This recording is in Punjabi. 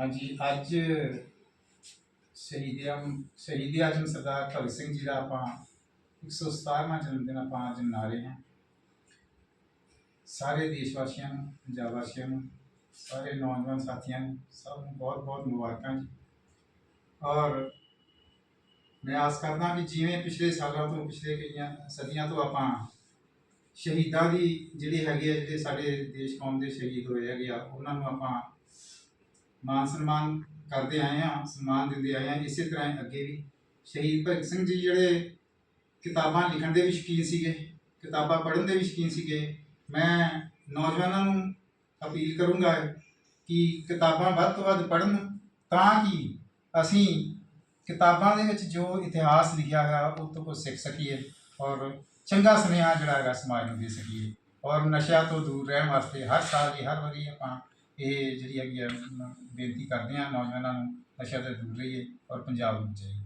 ਹਾਂਜੀ, ਅੱਜ ਸ਼ਹੀਦ ਆਮ ਸ਼ਹੀਦ ਆਜਮ ਸਰਦਾਰ ਭਗਤ ਸਿੰਘ ਜੀ ਦਾ ਆਪਾਂ 117ਵਾਂ ਜਨਮ ਦਿਨ ਆਪਾਂ ਅੱਜ ਮਨਾ ਰਹੇ ਹਾਂ। ਸਾਰੇ ਦੇਸ਼ ਵਾਸੀਆਂ ਨੂੰ, ਪੰਜਾਬ ਵਾਸੀਆਂ ਨੂੰ, ਸਾਰੇ ਨੌਜਵਾਨ ਸਾਥੀਆਂ ਨੂੰ, ਸਭ ਨੂੰ ਬਹੁਤ ਬਹੁਤ ਮੁਬਾਰਕਾਂ ਜੀ। ਔਰ ਮੈਂ ਆਸ ਕਰਦਾ ਵੀ ਜਿਵੇਂ ਪਿਛਲੇ ਸਾਲਾਂ ਤੋਂ, ਪਿਛਲੇ ਕਈਆਂ ਸਦੀਆਂ ਤੋਂ ਆਪਾਂ ਸ਼ਹੀਦਾਂ ਦੀ ਜਿਹੜੇ ਹੈਗੇ ਆ, ਜਿਹੜੇ ਸਾਡੇ ਦੇਸ਼ ਕੌਮ ਦੇ ਸ਼ਹੀਦ ਹੋਏ ਹੈਗੇ ਆ, ਉਹਨਾਂ ਨੂੰ ਆਪਾਂ ਮਾਨ ਸਨਮਾਨ ਕਰਦੇ ਆਏ ਹਾਂ, ਸਨਮਾਨ ਦਿੰਦੇ ਆਏ ਹਾਂ ਇਸੇ ਤਰ੍ਹਾਂ ਹੀ ਅੱਗੇ ਵੀ। ਸ਼ਹੀਦ ਭਗਤ ਸਿੰਘ ਜੀ ਜਿਹੜੇ ਕਿਤਾਬਾਂ ਲਿਖਣ ਦੇ ਵੀ ਸ਼ੌਕੀਨ ਸੀਗੇ, ਕਿਤਾਬਾਂ ਪੜ੍ਹਨ ਦੇ ਵੀ ਸ਼ੌਕੀਨ ਸੀਗੇ, ਮੈਂ ਨੌਜਵਾਨਾਂ ਨੂੰ ਅਪੀਲ ਕਰੂੰਗਾ ਕਿ ਕਿਤਾਬਾਂ ਵੱਧ ਤੋਂ ਵੱਧ ਪੜ੍ਹਨ, ਤਾਂ ਕਿ ਅਸੀਂ ਕਿਤਾਬਾਂ ਦੇ ਵਿੱਚ ਜੋ ਇਤਿਹਾਸ ਲਿਖਿਆ ਹੈਗਾ ਉਹ ਤੋਂ ਕੁਝ ਸਿੱਖ ਸਕੀਏ ਔਰ ਚੰਗਾ ਸੁਨੇਹਾ ਜਿਹੜਾ ਹੈਗਾ ਸਮਾਜ ਨੂੰ ਦੇ ਸਕੀਏ ਔਰ ਨਸ਼ਿਆਂ ਤੋਂ ਦੂਰ ਰਹਿਣ ਵਾਸਤੇ ਹਰ ਸਾਲ ਹੀ ਹਰ ਵਾਰੀ ਆਪਾਂ ਇਹ ਜਿਹੜੀ ਹੈਗੀ ਆ ਬੇਨਤੀ ਕਰਦੇ ਹਾਂ ਨੌਜਵਾਨਾਂ ਨੂੰ ਨਸ਼ਿਆਂ ਤੋਂ ਦੂਰ ਰਹੀਏ ਔਰ ਪੰਜਾਬ ਨੂੰ ਬਚਾਈਏ।